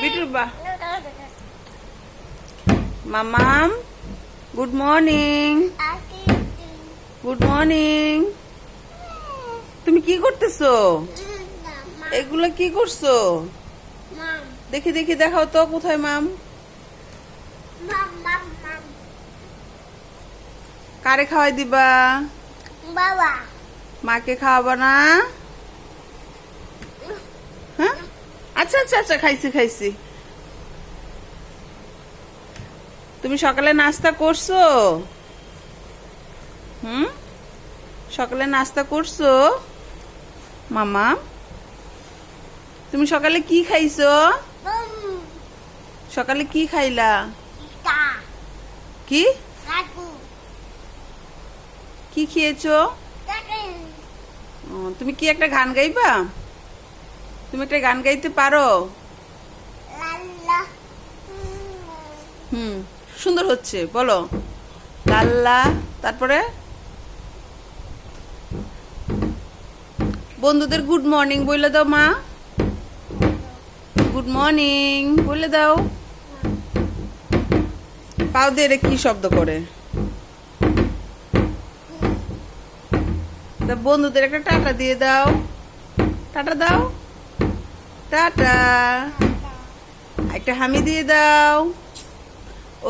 বিটুর বা মামাম good morning good morning তুমি কি করতেছো? এগুলো কি করছ? দেখি দেখি দেখাও তো কোথায় মাম? কারে খাওয়াই দিবা? বাবা। মাকে খাওয়াবা না? আচ্ছা আচ্ছা আচ্ছা খাইছি খাইছি। তুমি সকালে নাস্তা করছ? হুম? সকালে নাস্তা করছ? মামা? তুমি সকালে কি খাইছো? সকালে কি খাইলা? কি? কি খেয়েছো? তুমি কি একটা গান গাইবা? তুমি একটা গান গাইতে পারো? হুম সুন্দর হচ্ছে বলো। লাল্লা তারপরে? বন্ধুদের গুড মর্নিং বলে দাও মা। গুড মর্নিং বলে দাও। পাও দিয়ে কি শব্দ করে? বন্ধুদের একটা টাটা দিয়ে দাও। টাটা দাও। টাটা। একটা হামি দিয়ে দাও।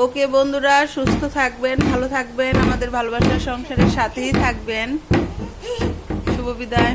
ওকে বন্ধুরা, সুস্থ থাকবেন, ভালো থাকবেন, আমাদের ভালোবাসার সংসারের সাথেই থাকবেন। শুভ বিদায়।